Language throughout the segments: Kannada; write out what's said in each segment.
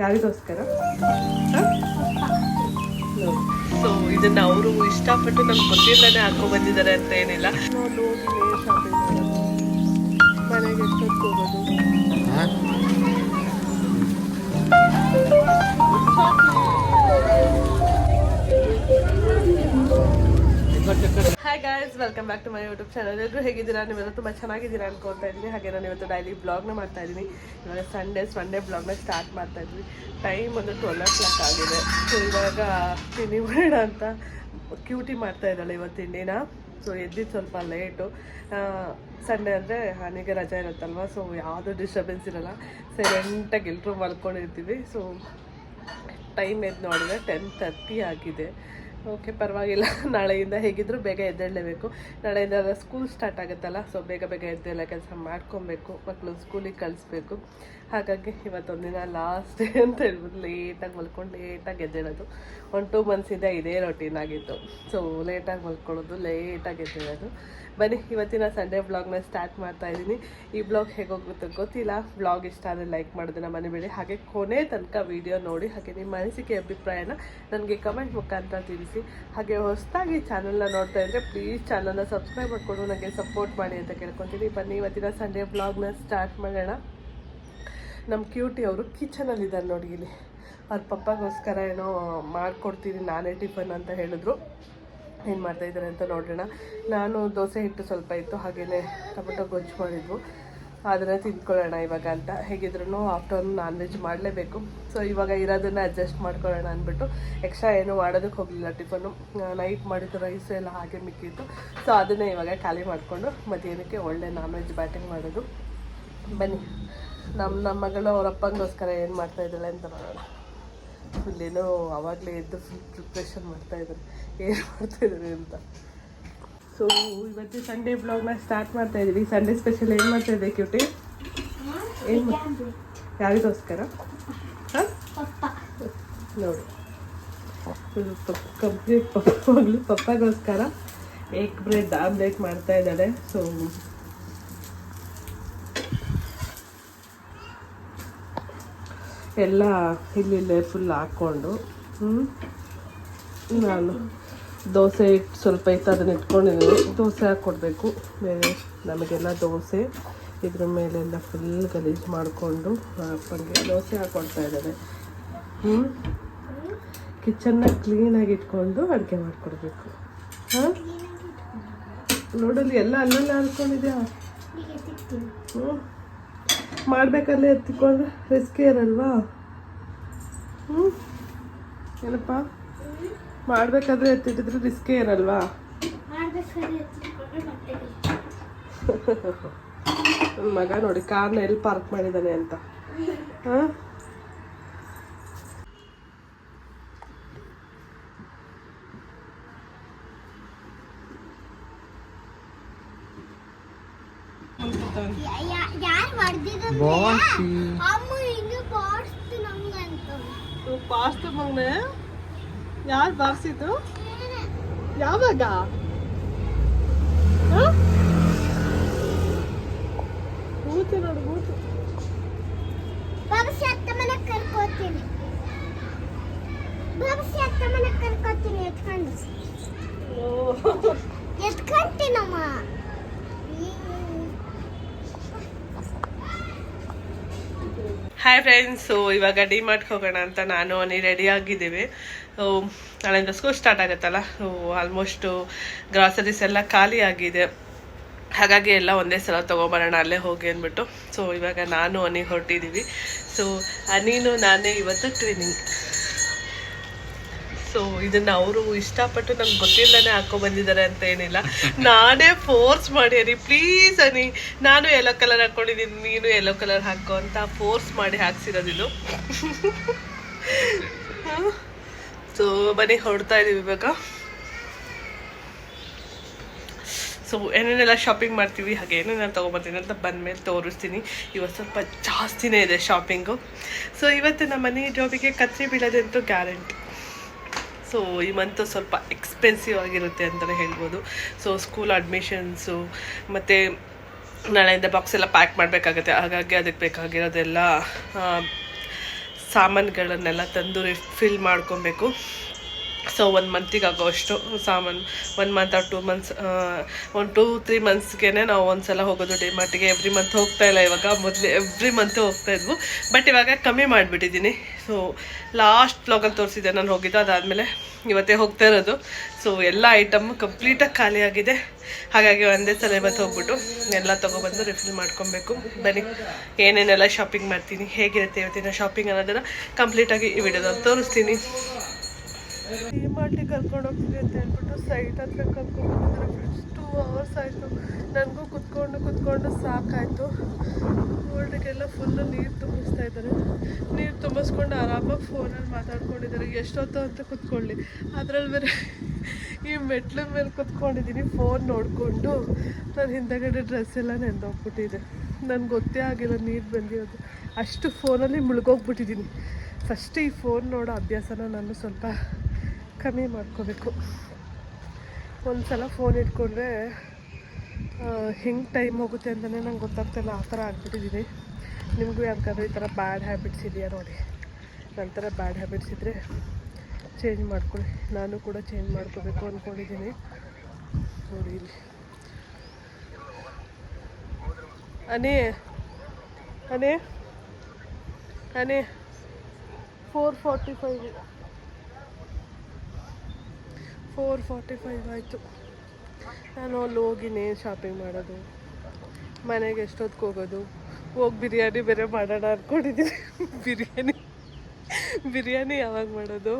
ಯಾರಿಗೋಸ್ಕರ ಸೊ ಇದನ್ನ ಅವರು ಇಷ್ಟಪಟ್ಟು ನಮ್ಗೆ ಗೊತ್ತಿಲ್ಲದೆ ಹಾಕೋ ಬಂದಿದ್ದಾರೆ ಅಂತ ಏನಿಲ್ಲ. ಮಾಡೋದು? ಮನೆಗೆ ಎಷ್ಟೊತ್ತು ಹೋಗೋದು? Hi guys welcome back to my YouTube channel ಎಲ್ಲರೂ ಹೇಗಿದ್ದೀರಾ? ನೀವೆಲ್ಲ ತುಂಬ ಚೆನ್ನಾಗಿದ್ದೀರಾ ಅನ್ಕೊತಾ ಇದ್ದೀನಿ. ಹಾಗೆ ನಾನು ಇವತ್ತು ಡೈಲಿ ಬ್ಲಾಗ್ನ ಮಾಡ್ತಾ ಇದ್ದೀನಿ. ಇವಾಗ ಸಂಡೇ ಸಂಡೇ ಬ್ಲಾಗ್ನ ಸ್ಟಾರ್ಟ್ ಮಾಡ್ತಾ ಇದ್ವಿ. ಟೈಮ್ ಒಂದು ಟ್ವೆಲ್ ಓ ಕ್ಲಾಕ್ ಆಗಿದೆ. ಸೊ ಇವಾಗ ತಿಂಡಿ ಬೇಡ ಅಂತ ಕ್ಯೂಟಿ ಮಾಡ್ತಾ ಇದ್ದಾಳೆ ಇವತ್ತು ತಿಂಡಿನ. ಸೊ ಎದ್ದಿದ್ದು ಸ್ವಲ್ಪ ಲೇಟು ಸಂಡೇ ಅಂದರೆ ಹನಿಗೆ ರಜೆ ಇರುತ್ತಲ್ವ? ಸೊ ಯಾವುದೂ ಡಿಸ್ಟರ್ಬೆನ್ಸ್ ಇರಲ್ಲ. ಸೈಲೆಂಟಾಗಿ ಎಲ್ಲರೂ ಮಲ್ಕೊಂಡಿರ್ತೀವಿ. ಸೊ ಟೈಮ್ ಎದ್ದು ನೋಡಿದ್ರೆ ಟೆನ್ ತರ್ಟಿ ಆಗಿದೆ. ಓಕೆ ಪರವಾಗಿಲ್ಲ. ನಾಳೆಯಿಂದ ಹೇಗಿದ್ರು ಬೇಗ ಎದ್ದೇಳಲೇಬೇಕು. ನಾಳೆಯಿಂದ ಸ್ಕೂಲ್ ಸ್ಟಾರ್ಟ್ ಆಗುತ್ತಲ್ಲ ಸೊ ಬೇಗ ಬೇಗ ಎದ್ದೆಲ್ಲ ಕೆಲಸ ಮಾಡ್ಕೊಬೇಕು ಮಕ್ಕಳು ಸ್ಕೂಲಿಗೆ ಕಳಿಸ್ಬೇಕು. ಹಾಗಾಗಿ ಇವತ್ತೊಂದಿನ ಲಾಸ್ಟ್ ಅಂತ ಹೇಳ್ಬಿಟ್ಟು ಲೇಟಾಗಿ ಮಲ್ಕೊಂಡು ಲೇಟಾಗಿ ಎದ್ದೇಳೋದು. ಒಂದು ಟೂ ಮಂತ್ಸಿಂದ ಇದೇ ರೊಟೀನ್ ಆಗಿತ್ತು ಸೊ ಲೇಟಾಗಿ ಮಲ್ಕೊಳ್ಳೋದು ಲೇಟಾಗಿ ಎದ್ದೇಳೋದು. ಬನ್ನಿ, ಇವತ್ತಿನ ಸಂಡೇ ಬ್ಲಾಗ್ನ ಸ್ಟಾರ್ಟ್ ಮಾಡ್ತಾ ಇದ್ದೀನಿ. ಈ ಬ್ಲಾಗ್ ಹೇಗೋಗುತ್ತೆ ಗೊತ್ತಿಲ್ಲ. ಬ್ಲಾಗ್ ಇಷ್ಟ ಆದರೆ ಲೈಕ್ ಮಾಡೋದನ್ನ ಮನೆಬೇಡಿ ಹಾಗೆ ಕೊನೆ ತನಕ ವಿಡಿಯೋ ನೋಡಿ, ಹಾಗೆ ನಿಮ್ಮ ಅನಿಸಿಕೆ, ಅಭಿಪ್ರಾಯನ ನನಗೆ ಕಮೆಂಟ್ ಮುಖಾಂತರ ತಿಳಿಸಿ. ಹಾಗೆ ಹೊಸದಾಗಿ ಚಾನಲ್ನ ನೋಡ್ತಾ ಇದ್ದರೆ ಪ್ಲೀಸ್ ಚಾನಲ್ನ ಸಬ್ಸ್ಕ್ರೈಬ್ ಮಾಡಿಕೊಂಡು ನನಗೆ ಸಪೋರ್ಟ್ ಮಾಡಿ ಅಂತ ಕೇಳ್ಕೊತೀನಿ. ಬನ್ನಿ, ಇವತ್ತಿನ ಸಂಡೇ ಬ್ಲಾಗ್ನ ಸ್ಟಾರ್ಟ್ ಮಾಡೋಣ. ನಮ್ಮ ಕ್ಯೂಟಿ ಅವರು ಕಿಚನಲ್ಲಿದ್ದಾರೆ ನೋಡಿ ಇಲ್ಲಿ. ಅವ್ರ ಪಪ್ಪಗೋಸ್ಕರ ಏನೋ ಮಾಡಿಕೊಡ್ತೀನಿ, ನಾನೇ ಟಿಫನ್ ಅಂತ ಹೇಳಿದ್ರು. ಏನು ಮಾಡ್ತಾ ಇದ್ದಾರೆ ಅಂತ ನೋಡೋಣ ನಾನು ದೋಸೆ ಹಿಟ್ಟು ಸ್ವಲ್ಪ ಇತ್ತು ಹಾಗೆಯೇ ಟೊಮೆಟೊ ಗೊಜ್ಜು ಮಾಡಿದ್ವು. ಅದನ್ನು ತಿಂದ್ಕೊಳ್ಳೋಣ ಇವಾಗ ಅಂತ. ಹೇಗಿದ್ರು ಆಫ್ಟರ್ನೂನ್ ನಾನ್ ವೆಜ್ ಮಾಡಲೇಬೇಕು. ಸೊ ಇವಾಗ ಇರೋದನ್ನು ಅಡ್ಜಸ್ಟ್ ಮಾಡ್ಕೊಳ್ಳೋಣ ಅಂದ್ಬಿಟ್ಟು ಎಕ್ಸ್ಟ್ರಾ ಏನು ಮಾಡೋದಕ್ಕೆ ಹೋಗಲಿಲ್ಲ ಟಿಫನ್ನು ನೈಟ್ ಮಾಡಿದ್ದು ರೈಸ್ ಎಲ್ಲ ಹಾಗೆ ಮಿಕ್ಕಿತ್ತು. ಸೊ ಅದನ್ನೇ ಇವಾಗ ಖಾಲಿ ಮಾಡಿಕೊಂಡು ಮಧ್ಯಾಹ್ನಕ್ಕೆ ಒಳ್ಳೆ ನಾನ್ ವೆಜ್ ಬ್ಯಾಟಿಂಗ್ ಮಾಡೋದು. ಬನ್ನಿ. ನಮ್ಮ ನಮ್ಮ ಮಗಳು ಅವ್ರ ಅಪ್ಪಂಗೋಸ್ಕರ ಏನು ಮಾಡ್ತಾ ಇದ್ದಾಳೆ ಅಂತ ನೋಡೋಣ. ಫುಲ್ಲೇನೋ ಅವಾಗಲೇ ಎದ್ದು ಫುಲ್ ಪ್ರಿಪ್ರೇಷನ್ ಮಾಡ್ತಾ ಇದ್ದಾರೆ ಏನು ಮಾಡ್ತಾ ಇದ್ದಾರೆ ಅಂತ. ಸೊ ಇವತ್ತು ಸಂಡೇ ಬ್ಲಾಗ್ನ ಸ್ಟಾರ್ಟ್ ಮಾಡ್ತಾ ಇದ್ದೀವಿ ಸಂಡೇ ಸ್ಪೆಷಲ್ ಏನು ಮಾಡ್ತಾ ಇದೆ ಕ್ಯೂಟಿ ಏನು ಯಾರಿಗೋಸ್ಕರ? ಹಾಂ? ನೋಡಿ. ಕಂಪ್ಲೀಟ್ ಪಪ್ಪ ಪಪ್ಪಾಗೋಸ್ಕರ ಪಪ್ಪಗೋಸ್ಕರ ಏಕ್ ಬ್ರೆಡ್ ಆಮ್ಲೇಟ್ ಮಾಡ್ತಾ ಇದ್ದಾಳೆ. ಸೊ ಎಲ್ಲ ಇಲ್ಲಿಲ್ಲೇ ಫುಲ್ ಹಾಕ್ಕೊಂಡು ನಾನು ದೋಸೆ ಇಟ್ಟು ಸ್ವಲ್ಪ ಇತ್ತು, ಅದನ್ನ ಇಟ್ಕೊಂಡಿದ್ದೀನಿ. ದೋಸೆ ಹಾಕ್ಕೊಡ್ಬೇಕು ಬೇರೆ ನಮಗೆಲ್ಲ ದೋಸೆ, ಇದ್ರ ಮೇಲೆಲ್ಲ ಫುಲ್ ಗಲೀಜು ಮಾಡಿಕೊಂಡು ಅಪ್ಪನಿಗೆ ದೋಸೆ ಹಾಕ್ಕೊಡ್ತಾ ಇದ್ದಾರೆ ಹ್ಞೂ ಕಿಚನ್ನ ಕ್ಲೀನಾಗಿ ಇಟ್ಕೊಂಡು ಅಡುಗೆ ಮಾಡಿಕೊಡ್ಬೇಕು. ಹಾಂ? ನೋಡಲ್ಲಿ ಎಲ್ಲ ಅಲ್ಲಲ್ಲ ಹ್ಞೂ ಮಾಡ್ಬೇಕಲ್ಲೇ ಎತ್ತಿಕೊಂಡ್ರೆ ರಿಸ್ಕೇ ಇರಲ್ವಾ ಹ್ಞೂ ಏನಪ್ಪ? ಮಾಡಬೇಕಾದ್ರೆ ಎತ್ತಿಟ್ಟಿದ್ರೆ ರಿಸ್ಕೇ ಇರಲ್ವಾ ನನ್ನ ಮಗ ನೋಡಿ ಕಾರ್ನ ಎಲ್ಲಿ ಪಾರ್ಕ್ ಮಾಡಿದ್ದಾನೆ ಅಂತ. ಹಾಂ ಯಾರು ಹೊಡೆದಿದ್ದು ಅಮ್ಮ ಹಿಂಗೆ ಬಾಡಿಸ್ತು ನಮ್ಗಂತ ಪಾಸ್ತ ಮಗನೆ? ಯಾರು ಬಾರಿಸಿದ್ದು ಯಾವಾಗ? ಕೂತು ನೋಡು ಕೂತು ಬಾಬಸಿ ಅತ್ತ ಮನೆ ಕರ್ಕೋತೀನಿ. ಬಾಬಸಿ ಅತ್ತ ಮನೆ ಕರ್ಕೋತೀನಿ ಎತ್ಕೊಂಡು. ಎತ್ಕೊಂತೀನಮ್ಮ. ಹಾಯ್ ಫ್ರೆಂಡ್ಸ್ ಇವಾಗ ಡಿ ಮಾರ್ಟ್ಗೆ ಹೋಗೋಣ ಅಂತ ನಾನು ಅನಿ ರೆಡಿ ಆಗಿದ್ದೀವಿ. ನಾಳೆಯಿಂದ ಸ್ಕೂಲ್ ಸ್ಟಾರ್ಟ್ ಆಗುತ್ತಲ್ಲ? ಆಲ್ಮೋಸ್ಟು ಗ್ರಾಸರೀಸ್ ಎಲ್ಲ ಖಾಲಿ ಆಗಿದೆ. ಹಾಗಾಗಿ ಎಲ್ಲ ಒಂದೇ ಸಲ ತೊಗೊಬರೋಣ, ಅಲ್ಲೇ ಹೋಗಿ ಅಂದ್ಬಿಟ್ಟು. ಸೊ ಇವಾಗ ನಾನು ಅನಿ ಹೊರಟಿದ್ದೀವಿ. ಸೊ ಅನೀನು ನಾನೇ ಇವತ್ತು ಟ್ರೈನಿಂಗ್ ಸೊ ಇದನ್ನ ಅವರು ಇಷ್ಟಪಟ್ಟು ನಂಗೆ ಗೊತ್ತಿಲ್ಲನೇ ಹಾಕೋ ಬಂದಿದ್ದಾರೆ ಅಂತ ಏನಿಲ್ಲ. ನಾನೇ ಫೋರ್ಸ್ ಮಾಡಿ ಅನಿ ಪ್ಲೀಸ್ ಅನಿ ನಾನು ಯೆಲ್ಲೋ ಕಲರ್ ಹಾಕೊಂಡಿದ್ದೀನಿ, ನೀನು ಯೆಲ್ಲೋ ಕಲರ್ ಹಾಕೋ ಅಂತ ಫೋರ್ಸ್ ಮಾಡಿ ಹಾಕ್ಸಿರೋದಿದು ಸೊ ಬನ್ನಿ ಹೊಡ್ತಾ ಇದೀವಿ ಇವಾಗ. ಸೊ ಏನೇನೆಲ್ಲ ಶಾಪಿಂಗ್ ಮಾಡ್ತೀವಿ, ಹಾಗೆ ಏನೇನೆಲ್ಲ ತೊಗೊಬರ್ತೀನಿ ಅಂತ ಬಂದಮೇಲೆ ತೋರಿಸ್ತೀನಿ. ಇವತ್ತು ಸ್ವಲ್ಪ ಜಾಸ್ತಿನೇ ಇದೆ ಶಾಪಿಂಗು ಸೊ ಇವತ್ತು ನಮ್ಮ ಮನೆ ಜಾಬಿಗೆ ಕತ್ರಿ ಬೀಳೋದಂತೂ ಗ್ಯಾರಂಟಿ ಸೊ, ಈ ಮಂತು ಸ್ವಲ್ಪ ಎಕ್ಸ್ಪೆನ್ಸಿವ್ ಆಗಿರುತ್ತೆ ಅಂತಲೇ ಹೇಳ್ಬೋದು. ಸೊ ಸ್ಕೂಲ್ ಅಡ್ಮಿಷನ್ಸು ಮತ್ತು ನಾಳೆಯಿಂದ ಬಾಕ್ಸ್ ಎಲ್ಲ ಪ್ಯಾಕ್ ಮಾಡಬೇಕಾಗುತ್ತೆ. ಹಾಗಾಗಿ ಅದಕ್ಕೆ ಬೇಕಾಗಿರೋದೆಲ್ಲ ಸಾಮಾನುಗಳನ್ನೆಲ್ಲ ತಂದು ಫಿಲ್ ಮಾಡ್ಕೊಬೇಕು. ಸೊ ಒನ್ ಮಂತಿಗೆ ಆಗೋಷ್ಟು ಸಾಮಾನು one month or two months ಒಂದು ಟೂ ತ್ರೀ ಮಂತ್ಸ್ಗೆ ನಾವು ಒಂದು ಸಲ ಹೋಗೋದು ಡಿಮಾರ್ಟಿಗೆ ಎವ್ರಿ ಮಂತ್ ಹೋಗ್ತಾ ಇಲ್ಲ ಇವಾಗ. ಮೊದಲು ಎವ್ರಿ ಮಂತ್ ಹೋಗ್ತಾ ಇದ್ವು. ಬಟ್ ಇವಾಗ ಕಮ್ಮಿ ಮಾಡಿಬಿಟ್ಟಿದ್ದೀನಿ. ಸೊ ಲಾಸ್ಟ್ ಬ್ಲಾಗಲ್ಲಿ ತೋರಿಸಿದ್ದೆ ನಾನು ಹೋಗಿದ್ದು. ಅದಾದಮೇಲೆ ಇವತ್ತೇ ಹೋಗ್ತಾ ಇರೋದು. ಸೊ ಎಲ್ಲ ಐಟಮ್ ಕಂಪ್ಲೀಟಾಗಿ ಖಾಲಿಯಾಗಿದೆ ಹಾಗಾಗಿ ಒಂದೇ ಸಲ ಇವತ್ತು ಹೋಗ್ಬಿಟ್ಟು ಎಲ್ಲ ತೊಗೊಬಂದು ರಿಫಿಲ್ ಮಾಡ್ಕೊಬೇಕು. ಬನ್ನಿ, ಏನೇನೆಲ್ಲ ಶಾಪಿಂಗ್ ಮಾಡ್ತೀನಿ, ಹೇಗಿರುತ್ತೆ ಇವತ್ತಿನ ಶಾಪಿಂಗ್ ಅನ್ನೋದನ್ನು ಕಂಪ್ಲೀಟಾಗಿ ಈ ವಿಡಿಯೋದಲ್ಲಿ ತೋರಿಸ್ತೀನಿ. ಮಾರ್ಟಿಗೆ ಕರ್ಕೊಂಡು ಹೋಗ್ತೀವಿ ಅಂತ ಹೇಳ್ಬಿಟ್ಟು ಸೈಟ್ ಹತ್ರ ಕರ್ಕೊಂಡು ಫ್ರೆಂಡ್ಸ್ ಟೂ ಅವರ್ಸ್ ಆಯಿತು. ನನಗೂ ಕುತ್ಕೊಂಡು ಕುತ್ಕೊಂಡು ಸಾಕಾಯಿತು. ರೋಡಿಗೆಲ್ಲ ಫುಲ್ಲು ನೀರು ತುಂಬಿಸ್ತಾ ಇದ್ದಾರೆ. ನೀರು ತುಂಬಿಸ್ಕೊಂಡು ಆರಾಮಾಗಿ ಫೋನಲ್ಲಿ ಮಾತಾಡ್ಕೊಂಡಿದ್ದಾರೆ. ಎಷ್ಟೊತ್ತು ಅಂತ ಕುತ್ಕೊಳ್ಳಿ. ಅದ್ರಲ್ಲಿ ಬೇರೆ ಈ ಮೆಟ್ಲ ಮೇಲೆ ಕುತ್ಕೊಂಡಿದ್ದೀನಿ ಫೋನ್ ನೋಡಿಕೊಂಡು. ನಾನು ಹಿಂದೆಗಡೆ ಡ್ರೆಸ್ ಎಲ್ಲ ನೆಂದೋಗ್ಬಿಟ್ಟಿದೆ ನನಗೆ ಗೊತ್ತೇ ಆಗಿಲ್ಲ ನೀರು ಬಂದಿರೋದು. ಅಷ್ಟು ಫೋನಲ್ಲಿ ಮುಳುಗೋಗ್ಬಿಟ್ಟಿದ್ದೀನಿ. ಫಸ್ಟ್ ಈ ಫೋನ್ ನೋಡೋ ಅಭ್ಯಾಸನ ನಾನು ಸ್ವಲ್ಪ ಕಮ್ಮಿ ಮಾಡ್ಕೋಬೇಕು. ಒಂದು ಸಲ ಫೋನ್ ಇಟ್ಕೊಂಡ್ರೆ ಹೆಂಗೆ ಟೈಮ್ ಹೋಗುತ್ತೆ ಅಂತಲೇ ನಂಗೆ ಗೊತ್ತಾಗ್ತಿಲ್ಲ. ಆ ಥರ ಆಗ್ಬಿಟ್ಟಿದ್ದೀನಿ ನಿಮಗೂ ಯಾಕಂದ್ರೆ ಈ ಥರ ಬ್ಯಾಡ್ ಹ್ಯಾಬಿಟ್ಸ್ ಇದೆಯಾ ನೋಡಿ. ನನ್ನ ಥರ ಬ್ಯಾಡ್ ಹ್ಯಾಬಿಟ್ಸ್ ಇದ್ದರೆ ಚೇಂಜ್ ಮಾಡ್ಕೊಳ್ಳಿ. ನಾನು ಕೂಡ ಚೇಂಜ್ ಮಾಡ್ಕೋಬೇಕು ಅಂದ್ಕೊಂಡಿದ್ದೀನಿ ನೋಡಿ ಇಲ್ಲಿ. ಅನೇ ಅನೇ ಅನೇ four forty five four forty five ಆಯಿತು. ನಾನು ಅಲ್ಲಿ ಹೋಗಿನೇ ಶಾಪಿಂಗ್ ಮಾಡೋದು. ಮನೆಗೆ ಎಷ್ಟೊತ್ತಿಗೆ ಹೋಗೋದು? ಹೋಗಿ ಬಿರಿಯಾನಿ ಬೇರೆ ಮಾಡೋಣ ಅಂದ್ಕೊಂಡಿದ್ದೀನಿ ಬಿರಿಯಾನಿ. ಬಿರಿಯಾನಿ ಯಾವಾಗ ಮಾಡೋದು?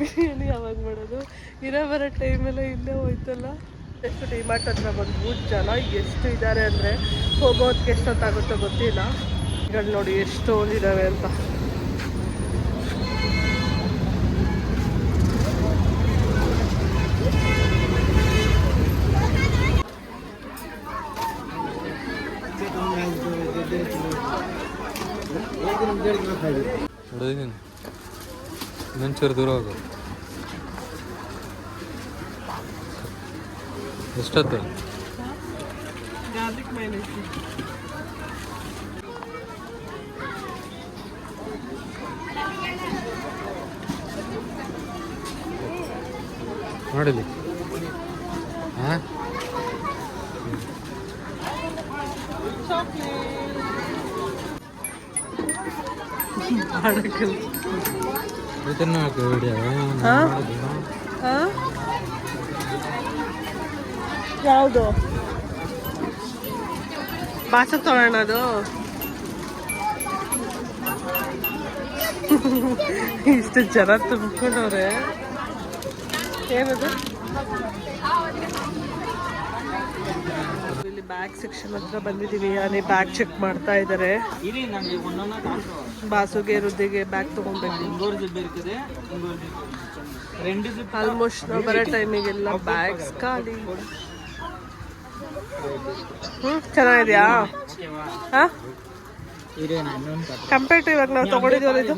ಬಿರಿಯಾನಿ ಯಾವಾಗ ಮಾಡೋದು? ಇರೋ ಬರೋ ಟೈಮೆಲ್ಲ ಇಲ್ಲೇ ಹೋಯ್ತಲ್ಲ? ಎಷ್ಟು ಡಿಮಾರ್ಟ್ ಹತ್ರ ಬಂದು ಜನ ಎಷ್ಟು ಇದ್ದಾರೆ ಅಂದರೆ ಹೋಗೋದಕ್ಕೆ ಎಷ್ಟೊತ್ತಾಗುತ್ತೋ ಗೊತ್ತಿಲ್ಲ. ಈಗ ನೋಡಿ ಎಷ್ಟೊಂದಿದ್ದಾವೆ ಅಂತ. ದೂರ ಹೋಗು ಎಷ್ಟೊತ್ತು? ನೋಡಿಲಿ ಹಾಂ ವಿಡಿಯೋ ಯಾವುದು? ತಗೊಳ್ಳೋಣ ಅದು? ಇಷ್ಟು ಜನ ತುಂಬಿಕೊಂಡವ್ರೆ. ಏನದು? ಬ್ಯಾಗ್ ಸೆಕ್ಷನ್ ಹತ್ರ ಬಂದಿದ್ದೀವಿ ಅಲ್ಲಿ ಬ್ಯಾಗ್ ಚೆಕ್ ಮಾಡ್ತಾ ಇದ್ದಾರೆ ಬಾಸುಗೆ ರುದ್ದಿಗೆ ಬ್ಯಾಗ್ ತಗೊಂಡ್ಬೇಕು ಆಲ್ಮೋಸ್ಟ್ ನಾವು ಬರೋ ಟೈಮಿಗೆಲ್ಲ ಬ್ಯಾಗ್ಸ್ ಖಾಲಿ. ಹ್ಮ್ ಚೆನ್ನಾಗಿದ್ಯಾ? ಹಾಂ? ಕಂಪೇರ್ ಟು ಇವಾಗ ನಾವು ತಗೊಂಡಿದ್ದೀವಲ್ಲ ಇದು?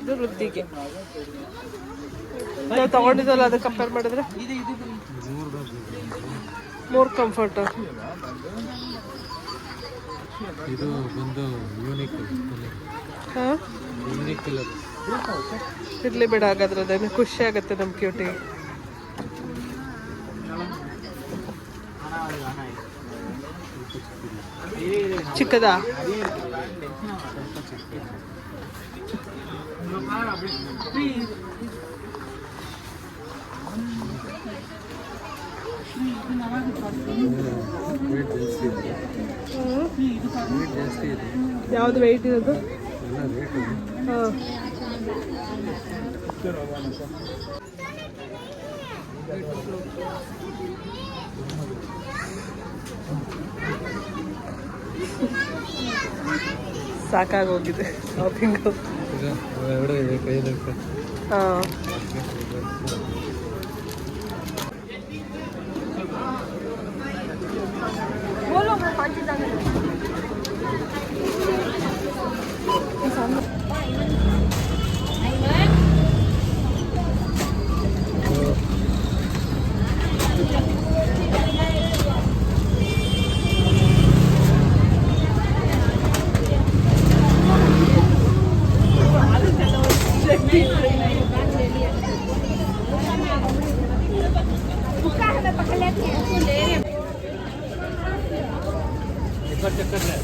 ಇದು ವೃದ್ಧಿಗೆ ನಾವು ತಗೊಂಡಿದ್ವಲ್ಲ ಅದಕ್ಕೆ ಕಂಪೇರ್ ಮಾಡಿದ್ರೆ? ಮೋರ್ ಕಂಫರ್ಟ್ ಇದು ಬಂದು ಯೂನಿಕ್ ಹಾ? ಯೂನಿಕ್ ಕಲರ್ ಇರ್ಲಿ ಬಿಡ ಹಾಗಾದ್ರೆ ಅದೇನು ಖುಷಿ ಆಗುತ್ತೆ ನಮ್ಮ ಕ್ಯೂಟಿಗೆ ಚಿಕ್ಕದಾ ವೇಟ್ ಜಾಸ್ತಿ ಇದೆ ವೇಟ್ ಜಾಸ್ತಿ ಇದೆ ಯಾವ್ದು ವೆಯ್ಟ್ ಇರೋದು? ಎಲ್ಲ ಸಾಕಾಗಿ ಹೋಗಿದೆ ಸಾಕಾಗೋಗಿದೆ ಶಾಪಿಂಗು ಹಾಂ. Good night.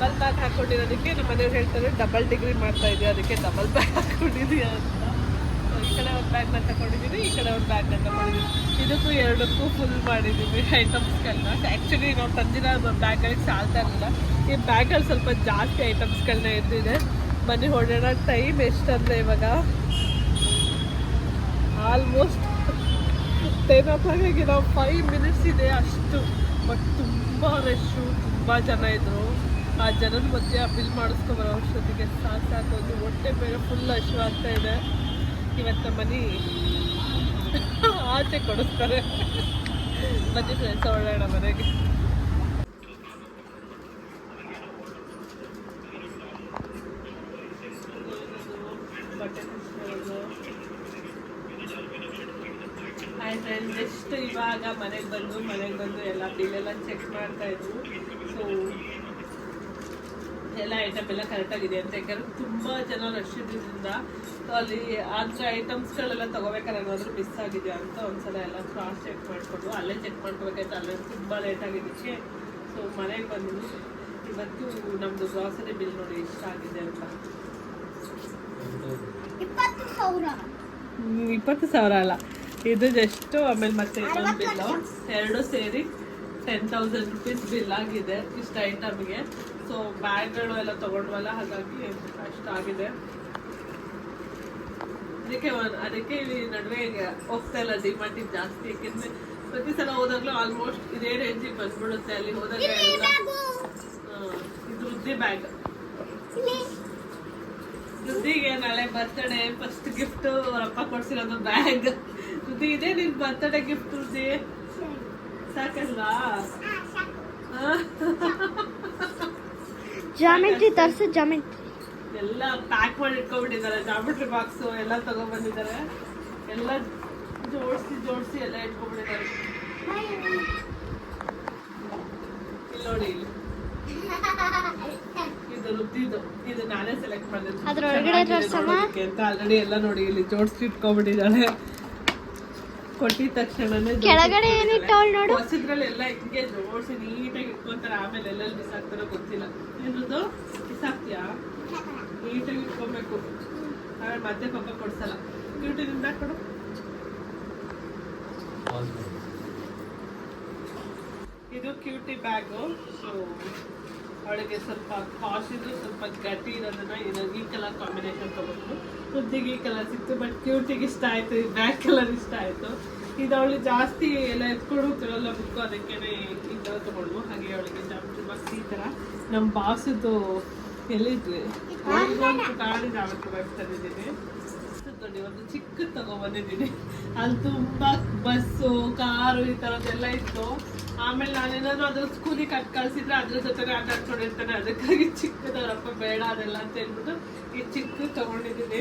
ಡಬಲ್ ಬ್ಯಾಗ್ ಹಾಕೊಂಡಿರೋದಕ್ಕೆ ನಮ್ಮ ಮನೆಯವ್ರು ಹೇಳ್ತಾರೆ ಡಬಲ್ ಡಿಗ್ರಿ ಮಾಡ್ತಾ ಇದೆಯಾ, ಅದಕ್ಕೆ ಡಬಲ್ ಬ್ಯಾಗ್ ಹಾಕೊಂಡಿದೆಯಾ ಅಂತ. ಈ ಕಡೆ ಒಂದು ಬ್ಯಾಗ್ನ ತಗೊಂಡಿದ್ದೀನಿ ಈ ಕಡೆ ಒಂದು ಬ್ಯಾಗ್ನ ತಗೊಂಡಿದ್ದೀನಿ ಇದಕ್ಕೂ ಎರಡಕ್ಕೂ ಫುಲ್ ಮಾಡಿದ್ದೀವಿ ಐಟಮ್ಸ್ಗಳನ್ನ ಆ್ಯಕ್ಚುಲಿ ನಾವು ತಂದಿರೋ ಬ್ಯಾಗ್ಗಳಿಗೆ ಸಾಲ್ತಾ ಇರಲಿಲ್ಲ. ಈ ಬ್ಯಾಗಲ್ಲಿ ಸ್ವಲ್ಪ ಜಾಸ್ತಿ ಐಟಮ್ಸ್ಗಳನ್ನ ಇದ್ದಿದೆ. ಮನೆ ಹೊಡೆಯೋಣ ಟೈಮ್ ಎಷ್ಟಂದರೆ ಇವಾಗ? ಆಲ್ಮೋಸ್ಟ್ ಟೆನ್ ಓ ಕ್ಲಾಕ್ ಆಗಿ ನಾವು ಫೈವ್ ಮಿನಿಟ್ಸ್ ಇದೆ ಅಷ್ಟು. ಬಟ್ ತುಂಬ ರಶ್ಶು ತುಂಬ ಜನ ಇದ್ದರು ಆ ಜನದ ಮಧ್ಯೆ ಬಿಲ್ ಮಾಡಿಸ್ಕೊಂಬರೋ ಅಷ್ಟೊತ್ತಿಗೆ ಸಾಕು ಸಾಕೋದು ಹೊಟ್ಟೆ ಬೇರೆ ಫುಲ್ ಹಶು ಆಗ್ತಾ ಇದೆ. ಇವತ್ತು ಮನೆ ಆಚೆ ಕೊಡಿಸ್ತಾರೆ. ಬನ್ನಿ ಫ್ರೆಂಡ್ಸ್ ಒಳ್ಳೆಯ ಮನೆಗೆ. ಆಯ್ತು ಜಸ್ಟ್ ಇವಾಗ ಮನೆಗೆ ಬಂದು ಮನೆಗೆ ಬಂದು ಎಲ್ಲ ಬಿಲ್ಲೆಲ್ಲ ಚೆಕ್ ಮಾಡ್ತಾ ಇದ್ರು ಸೊ ಎಲ್ಲ ಐಟಮ್ ಎಲ್ಲ ಕರೆಕ್ಟಾಗಿದೆ ಅಂತ ಯಾಕಂದ್ರೆ ತುಂಬ ಜನ ರಶ್ ಇದ್ದಿದ್ದರಿಂದ ಅಲ್ಲಿ ಆದರೆ ಐಟಮ್ಸ್ಗಳೆಲ್ಲ ತಗೋಬೇಕಾದ್ರೆ ಏನಾದರೂ ಮಿಸ್ ಆಗಿದೆಯಾ ಅಂತ ಒಂದ್ಸಲ ಎಲ್ಲ ಕ್ರಾಸ್ ಚೆಕ್ ಮಾಡಿಕೊಂಡು ಅಲ್ಲೇ ಚೆಕ್ ಮಾಡ್ಕೋಬೇಕಾಯ್ತು ಅಲ್ಲೇ ತುಂಬ ಲೇಟ್ ಆಗಿದ್ದಕ್ಕೆ ಸೊ ಮನೆಗೆ ಬಂದು ಇವತ್ತು ನಮ್ಮದು ಗ್ರಾಸರಿ ಬಿಲ್ ನೋಡಿ ಎಷ್ಟಾಗಿದೆ ಅಂತ. ಇಪ್ಪತ್ತು ಸಾವಿರ. ಹ್ಮ್, ಇಪ್ಪತ್ತು ಸಾವಿರ ಅಲ್ಲ. ಇದು ಜಸ್ಟ್ ಆಮೇಲೆ ಮತ್ತೆ ಇನ್ನೊಂದು ಬಿಲ್ಲು ಎರಡು ಸೇರಿ ಟೆನ್ ತೌಸಂಡ್ ರುಪೀಸ್ ಬಿಲ್ ಆಗಿದೆ ಇಷ್ಟ ಐಟಮ್ಗೆ ಸೊ ಬ್ಯಾಗ್ಗಳು ಎಲ್ಲ ತೊಗೊಂಡ್ವಲ್ಲ ಹಾಗಾಗಿ ಕಷ್ಟ ಆಗಿದೆ. ಅದಕ್ಕೆ ಅದಕ್ಕೆ ಇಲ್ಲಿ ನಡುವೆ ಹೋಗ್ತಾ ಇಲ್ಲ ಡಿಮಾರ್ಟಿಗೆ ಜಾಸ್ತಿ. ಯಾಕೆಂದ್ರೆ ಪ್ರತಿ ಸಲ ಹೋದಾಗ್ಲೂ ಆಲ್ಮೋಸ್ಟ್ ಇದೇ ರೇಂಜಿಗೆ ಬಂದ್ಬಿಡುತ್ತೆ. ಅಲ್ಲಿ ಹೋದಾಗ ಇದು ಉದ್ದಿ ಬ್ಯಾಗ್ ರುದ್ದಿಗೆ ನಾಳೆ ಬರ್ತಡೇ ಫಸ್ಟ್ ಗಿಫ್ಟ್ ಅಪ್ಪ ಕೊಡ್ಸಿರೋದು ಬ್ಯಾಗ್ ರುದ್ದಿ ಇದೆ ನಿನ್ ಬರ್ತಡೇ ಗಿಫ್ಟ್ ರುದ್ದಿ ಸಾಕಲ್ವಾ? ಜಾಮೆಟ್ರಿ ತರ್ಸ ಜಾಮೆಟ್ರಿ ಎಲ್ಲ ಪ್ಯಾಕ್ ಮಾಡಿ ಇಟ್ಕೊಂಡ್ಬಿಟ್ಟಿದ್ದಾರೆ ಜಾಮೆಟ್ರಿ ಬಾಕ್ಸ್ ಎಲ್ಲ ತಗೊಂಡ್ಬಂದಿದ್ದಾರೆ. ಎಲ್ಲ ಜೋಡಿಸಿ ಜೋಡಿಸಿ ಎಲ್ಲ ಇಟ್ಕೊಂಡ್ಬಿಟ್ಟಿದ್ದಾರೆ ಇಲ್ಲಿ ನೋಡಿ ಇಲ್ಲಿ. ಇದು ರುದ್ದಿದ್ದು. ಇದು ನಾನೇ ಸೆಲೆಕ್ಟ್ ಮಾಡಿದ್ದು. ಅದ್ರೊಳಗಡೆ ಅಂತ ಆಲ್ರೆಡಿ ಎಲ್ಲ ನೋಡಿ ಇಲ್ಲಿ ಜೋಡಿಸಿ ಇಟ್ಕೊಂಡ್ಬಿಟ್ಟಿದ್ದಾಳೆ ಕೊಟ್ಟಿದ ತಕ್ಷಣನೇ ಕೆಳಗಡೆ ಏನಿಟ್ಟವಳು ನೋಡು? ಹೊಸದ್ರಲ್ಲಿ ಎಲ್ಲ ಹಿಂಗೆ ಜೋಡಿಸಿ ನೀಟಾಗಿ ಇಟ್ಕೊಂತಾರೆ ಆಮೇಲೆ ಎಲ್ಲೆಲ್ಲಿ ಬಿಸಾಕ್ತಾರೋ ಗೊತ್ತಿಲ್ಲ. ಏನಿದು ಬಿಸಾಕ್ತೀಯಾ? ನೀಟಾಗಿ ಇಟ್ಕೊಬೇಕು. ಆಮೇಲೆ ಮತ್ತೆ ಪಾಪ ಕೊಡ್ಸಲ್ಲ. ಕ್ಯೂಟಿನಿಂದ ಕೊಡು. ಇದು ಕ್ಯೂಟಿ ಬ್ಯಾಗು ಸೊ ಅವಳಿಗೆ ಸ್ವಲ್ಪ ಇದು ಸ್ವಲ್ಪ ಗಟ್ಟಿ ಇರೋದನ್ನ ಇದು ಈ ಕಲರ್ ಕಾಂಬಿನೇಷನ್ ತಗೊಂಡು ಮುದ್ದಿಗೆ ಈ ಕಲರ್ ಸಿಕ್ತು ಬಟ್ ಕ್ಯೂಟಿಗೆ ಇಷ್ಟ ಆಯ್ತು ಈ ಬ್ಲ್ಯಾಕ್ ಕಲರ್ ಇಷ್ಟ ಆಯ್ತು ಇದು ಅವಳು ಜಾಸ್ತಿ ಎಲ್ಲ ಎತ್ಕೊಂಡು ಹೋಗ್ತಿರಲ್ಲ ಬುಕ್ಕು ಅದಕ್ಕೇನೆ ಈ ಥರ ತಗೊಂಡು ಹಾಗೆ ಅವಳಿಗೆ ಜಾಸ್ತಿ ಬಸ್ ಈ ಥರ ನಮ್ಮ ಬಾಕ್ಸದ್ದು ಎಲ್ಲಿದ್ವಿ ಒಂದು ಪುಟಾಣಿ ಜಾಮೆಟ್ರಿ ಬಾಕ್ಸ್ ತಂದಿದ್ದೀನಿ ನೋಡಿ ಒಂದು ಚಿಕ್ಕ ತಗೊಂಡ್ಬಂದಿದ್ದೀನಿ ಅಲ್ಲಿ ತುಂಬ ಬಸ್ಸು, ಕಾರು ಈ ಥರದ್ದೆಲ್ಲ ಇತ್ತು. ಆಮೇಲೆ ನಾನೇನಾದ್ರು ಅದ್ರ ಸ್ಕೂಲಿಗೆ ಕಟ್ ಕಳ್ಸಿದ್ರೆ ಅದ್ರ ಜೊತೆ ಆಟ ಆಡ್ಕೊಂಡಿರ್ತಾನೆ. ಅದಕ್ಕಾಗಿ ಚಿಕ್ಕದವರಪ್ಪ, ಬೇಡ ಅದೆಲ್ಲ ಅಂತ ಹೇಳ್ಬಿಟ್ಟು ಈ ಚಿಕ್ಕ ತಗೊಂಡಿದ್ದೀನಿ.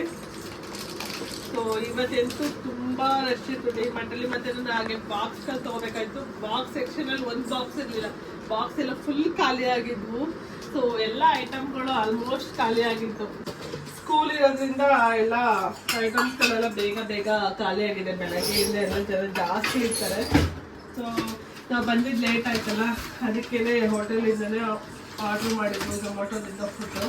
ಸೊ ಇವತ್ತೆಂತೂ ತುಂಬಾ ರಶ್ ಇತ್ತು. ಡಿಮಾರ್ಟಲ್ಲಿ ಮತ್ತೆ ನಾನು ಹಾಗೆ ಬಾಕ್ಸ್ಗಳು ತಗೋಬೇಕಾಯ್ತು. ಬಾಕ್ಸ್ ಸೆಕ್ಷನ್ ಅಲ್ಲಿ ಒಂದು ಬಾಕ್ಸ್ ಇರಲಿಲ್ಲ. ಬಾಕ್ಸ್ ಎಲ್ಲ ಫುಲ್ ಖಾಲಿ ಆಗಿದ್ವು ಸೊ ಎಲ್ಲ ಐಟಮ್ಗಳು ಆಲ್ಮೋಸ್ಟ್ ಖಾಲಿ ಆಗಿತ್ತು ಸ್ಕೂಲ್ ಇರೋದ್ರಿಂದ ಎಲ್ಲ ಐಟಮ್ಸ್ಗಳೆಲ್ಲ ಬೇಗ ಬೇಗ ಖಾಲಿ ಆಗಿದೆ ಬೆಳಗ್ಗೆಯಿಂದ ಎಲ್ಲ ಜನ ಜಾಸ್ತಿ ಇರ್ತಾರೆ. ಸೊ ನಾವು ಬಂದಿದ್ದು ಲೇಟ್ ಆಯ್ತಲ್ಲ, ಅದಕ್ಕೇನೆ ಹೋಟೆಲಿಂದನೇ ಆರ್ಡ್ರ್ ಮಾಡಿದ್ವಿ ಝೊಮ್ಯಾಟೊದಿಂದ ಫುಡ್ಡು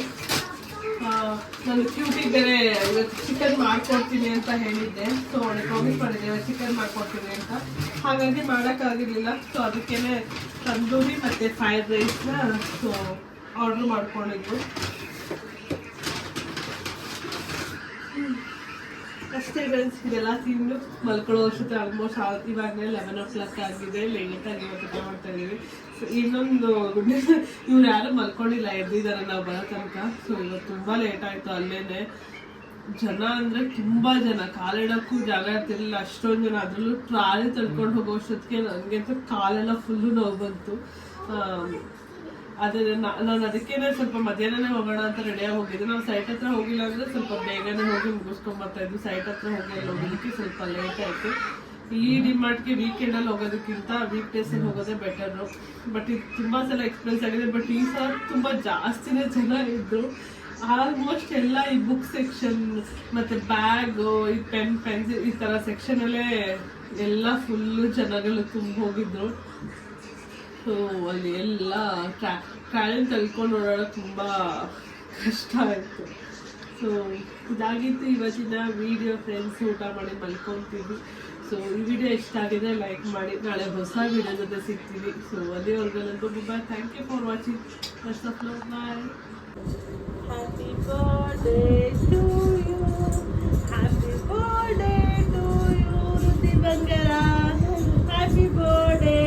ನಾನು ಕ್ಯೂಟಿಗೆ ಬೇರೆ ಇವತ್ತು ಚಿಕನ್ ಮಾಡ್ಕೊಡ್ತೀನಿ ಅಂತ ಹೇಳಿದ್ದೆ. ಸೊ ಅವಳಿಗೆ ಪ್ರಾಮಿಸ್ ಮಾಡಿದ್ದೆ ಚಿಕನ್ ಮಾಡ್ಕೊಡ್ತೀನಿ ಅಂತ. ಹಾಗಾಗಿ ಮಾಡೋಕ್ಕಾಗಿರ್ಲಿಲ್ಲ. ಸೊ ಅದಕ್ಕೇನೆ ತಂದೂರಿ ಮತ್ತು ಫ್ರೈಡ್ ರೈಸ್ನ ಸೊ ಆರ್ಡ್ರ್ ಮಾಡ್ಕೊಂಡಿದ್ದು ಅಷ್ಟೇ ಫ್ರೆಂಡ್ಸ್ ಇದೆಲ್ಲ ತಿಂದು ಮಲ್ಕೊಳ್ಳೋ ಅಷ್ಟೊತ್ತು ಆಲ್ಮೋಸ್ಟ್ ಇವಾಗ ಲೆವೆನ್ ಓ ಕ್ಲಾಕ್ ಆಗಿದೆ ಲೇಟಾಗಿ ಇವತ್ತು ಮಾಡ್ತಾ ಇದ್ದೀವಿ ಸೊ ಇನ್ನೊಂದು ಗುಡ್ ಇವ್ರು ಯಾರು ಮಲ್ಕೊಂಡಿಲ್ಲ, ಎದ್ದಿದ್ದಾರೆ ನಾವು ಬರೋ ತನಕ. ಸೊ ಇವತ್ತು ತುಂಬ ಲೇಟ್ ಆಯಿತು ಅಲ್ಲೇನೆ. ಜನ ಅಂದರೆ ತುಂಬ ಜನ ಕಾಲಿಡೋಕ್ಕೂ ಜಾಗ ಇರ್ತಿರ್ಲಿಲ್ಲ, ಅಷ್ಟೊಂದು ಜನ. ಅದರಲ್ಲೂ ಟ್ರಾಲಿ ತಳ್ಕೊಂಡು ಹೋಗೋ ಅಷ್ಟೊತ್ತಿಗೆ ನನಗಂತೂ ಕಾಲೆಲ್ಲ ಫುಲ್ಲು ನೋವು ಬಂತು. ಅದೇ ನಾನು ಅದಕ್ಕೇನೆ ಸ್ವಲ್ಪ ಮಧ್ಯಾಹ್ನನೇ ಹೋಗೋಣ ಅಂತ ರೆಡಿಯಾಗಿ ಹೋಗಿದ್ದೆ. ನಾವು ಸೈಟ್ ಹತ್ರ ಹೋಗಿಲ್ಲ ಅಂದ್ರೆ ಸ್ವಲ್ಪ ಬೇಗನೆ ಹೋಗಿ ಮುಗಿಸ್ಕೊಂಡ್ ಬರ್ತಾ ಇದ್ವಿ ಸೈಟ್ ಹತ್ರ ಹೋಗಿ ಅಲ್ಲಿ ಹೋಗೋದಕ್ಕೆ ಸ್ವಲ್ಪ ಲೇಟ್ ಆಯ್ತು. ಈ ಡಿಮಾರ್ಟ್ಗೆ ವೀಕೆಂಡಲ್ಲಿ ಹೋಗೋದಕ್ಕಿಂತ ವೀಕ್ ಡೇಸಲ್ಲಿ ಹೋಗೋದೇ ಬೆಟರು ಬಟ್ ಇದು ತುಂಬ ಸಲ ಎಕ್ಸ್ಪೀರಿಯನ್ಸ್ ಆಗಿದೆ. ಬಟ್ ಈ ಸಲ ತುಂಬ ಜಾಸ್ತಿನೇ ಜನ ಇದ್ರು. ಆಲ್ಮೋಸ್ಟ್ ಎಲ್ಲ ಈ ಬುಕ್ ಸೆಕ್ಷನ್ ಮತ್ತೆ ಬ್ಯಾಗು ಈ ಪೆನ್ ಪೆನ್ಸಿಲ್ ಈ ತರ ಸೆಕ್ಷನ್ ಅಲ್ಲೇ ಎಲ್ಲ ಫುಲ್ಲು ಜನಗಳು ತುಂಬ ಹೋಗಿದ್ರು ಅಲ್ಲಿ ಎಲ್ಲ ಟ್ರಾವೆಲ್ ತಳ್ಕೊಂಡು ಓಡಾಡೋಕೆ ತುಂಬ ಕಷ್ಟ ಆಯಿತು. ಸೊ ಇದಾಗಿತ್ತು ಇವತ್ತಿನ ವಿಡಿಯೋ ಫ್ರೆಂಡ್ಸ್ ಊಟ ಮಾಡಿ ಮಲ್ಕೊತೀವಿ. ಸೊ ಈ ವಿಡಿಯೋ ಇಷ್ಟ ಆಗಿದೆ ಲೈಕ್ ಮಾಡಿ, ನಾಳೆ ಹೊಸ ವಿಡಿಯೋ ಜೊತೆ ಸಿಗ್ತೀವಿ. ಸೊ ಅಲ್ಲಿವರೆಗೂ ನನಗೂ bye thank you for watching first of all bye happy birthday to you happy birthday to you Rudi ಬಂಗಾರ happy birthday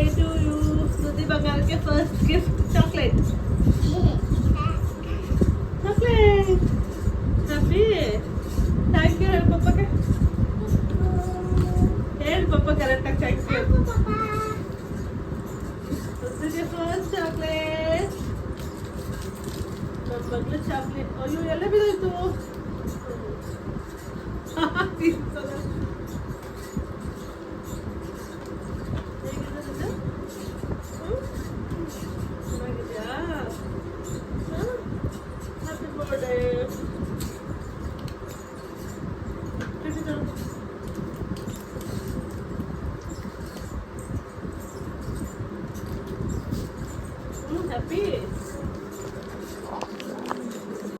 पगारचे first gift chocolate. Chocolate. Happy thank you hello पप्पा का? हेल पप्पा करायला थँक्यू तुझे फर्स्ट चॉकलेट बघलं चॉकलेट अयो याला बी तू.